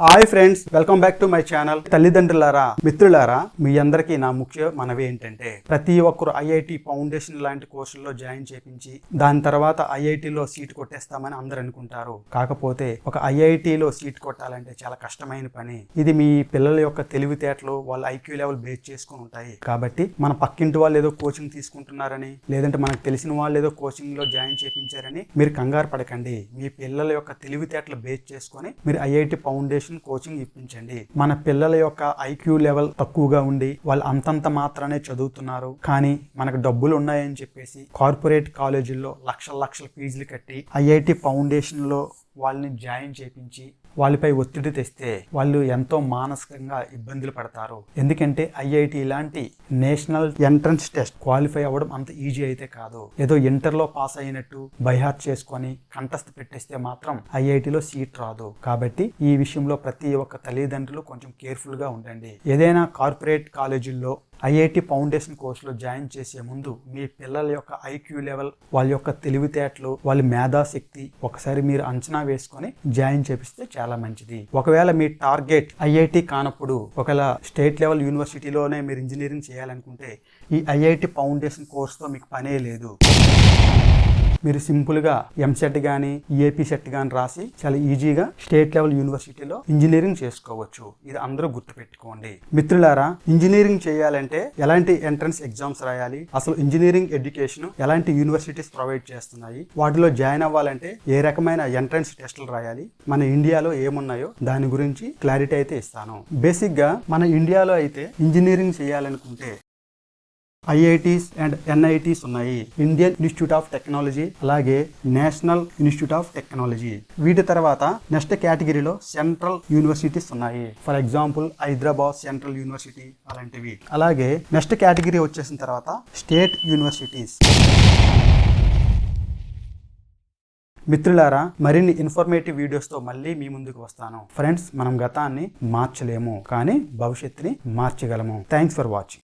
Hi friends welcome back to my channel. తల్లిదండ్రులారా మిత్రులారా మీ అందరికీ నా ముఖ్య మనవి ఏంటంటే ప్రతి ఒక్కరు ఐఐటి ఫౌండేషన్ లాంటి కోర్సుల్లో జాయిన్ చేపించి దాని తర్వాత ఐఐటిలో సీట్ కొట్టేస్తామని అందరు అనుకుంటారు. కాకపోతే ఒక ఐఐటిలో సీట్ కొట్టాలంటే చాలా కష్టమైన పని. ఇది మీ పిల్లల యొక్క తెలివితేటలు వాళ్ళ ఐక్యూ లెవెల్ బేస్ చేసుకుని ఉంటాయి. కాబట్టి మన పక్కింటి వాళ్ళు ఏదో కోచింగ్ తీసుకుంటున్నారని లేదంటే మనకు తెలిసిన వాళ్ళు ఏదో కోచింగ్లో జాయిన్ చేపించారని మీరు కంగారు పడకండి. మీ పిల్లల యొక్క తెలివితేటలు బేస్ చేసుకొని మీరు ఐఐటి ఫౌండేషన్ కోచింగ్ ఇప్పించండి. మన పిల్లల యొక్క ఐక్యూ లెవెల్ తక్కువగా ఉండి వాళ్ళు అంతంత మాత్రమే చదువుతున్నారు. కానీ మనకు డబ్బులు ఉన్నాయని చెప్పేసి కార్పొరేట్ కాలేజీల్లో లక్షల లక్షల ఫీజులు కట్టి ఐఐటి ఫౌండేషన్లో వాళ్ళని జాయిన్ చేపించి వాళ్ళపై ఒత్తిడి తెస్తే వాళ్ళు ఎంతో మానసికంగా ఇబ్బందులు పడతారు. ఎందుకంటే ఐఐటి లాంటి నేషనల్ ఎంట్రన్స్ టెస్ట్ క్వాలిఫై అవ్వడం అంత ఈజీ అయితే కాదు. ఏదో ఇంటర్లో పాస్ అయినట్టు బైహార్ట్ చేసుకొని కంఠస్థ పెట్టేస్తే మాత్రం ఐఐటిలో సీట్ రాదు. కాబట్టి ఈ విషయంలో ప్రతి ఒక్క తల్లిదండ్రులు కొంచెం కేర్ఫుల్గా ఉండండి. ఏదైనా కార్పొరేట్ కాలేజీల్లో ఐఐటి ఫౌండేషన్ కోర్సులో జాయిన్ చేసే ముందు మీ పిల్లల యొక్క ఐక్యూ లెవెల్ వాళ్ళ యొక్క తెలివితేటలు వాళ్ళ మేధాశక్తి ఒకసారి మీరు అంచనా వేసుకొని జాయిన్ చేపిస్తే చాలా మంచిది. ఒకవేళ మీ టార్గెట్ ఐఐటి కానప్పుడు ఒకవేళ స్టేట్ లెవెల్ యూనివర్సిటీలోనే మీరు ఇంజనీరింగ్ చేయాలనుకుంటే ఈ ఐఐటి ఫౌండేషన్ కోర్సుతో మీకు పనే లేదు. మీరు సింపుల్గా ఎంసెట్ కానీ ఏపీ సెట్ కానీ రాసి చాలా ఈజీగా స్టేట్ లెవెల్ యూనివర్సిటీలో ఇంజనీరింగ్ చేసుకోవచ్చు. ఇది అందరూ గుర్తుపెట్టుకోండి. మిత్రులారా ఇంజనీరింగ్ చేయాలంటే ఎలాంటి ఎంట్రన్స్ ఎగ్జామ్స్ రాయాలి? అసలు ఇంజనీరింగ్ ఎడ్యుకేషన్ ఎలాంటి యూనివర్సిటీస్ ప్రొవైడ్ చేస్తున్నాయి? వాటిలో జాయిన్ అవ్వాలంటే ఏ రకమైన ఎంట్రన్స్ టెస్టులు రాయాలి? మన ఇండియాలో ఏమున్నాయో దాని గురించి క్లారిటీ అయితే ఇస్తాను. బేసిక్గా మన ఇండియాలో అయితే ఇంజనీరింగ్ చేయాలనుకుంటే ఐఐటీస్ అండ్ ఎన్ఐటీస్ ఉన్నాయి. ఇండియన్ ఇన్స్టిట్యూట్ ఆఫ్ టెక్నాలజీ అలాగే నేషనల్ ఇన్స్టిట్యూట్ ఆఫ్ టెక్నాలజీ. వీటి తర్వాత నెక్స్ట్ కేటగిరీలో సెంట్రల్ యూనివర్సిటీస్ ఉన్నాయి. For example Hyderabad central university అలాంటివి. అలాగే నెక్స్ట్ కేటగిరీ వచ్చేసిన తర్వాత స్టేట్ యూనివర్సిటీస్. మిత్రులారా మరిన్ని ఇన్ఫర్మేటివ్ వీడియోస్తో మళ్ళీ మీ ముందుకు వస్తాను. ఫ్రెండ్స్ మనం గతాన్ని మార్చలేము కానీ భవిష్యత్తుని మార్చగలము. Thanks for watching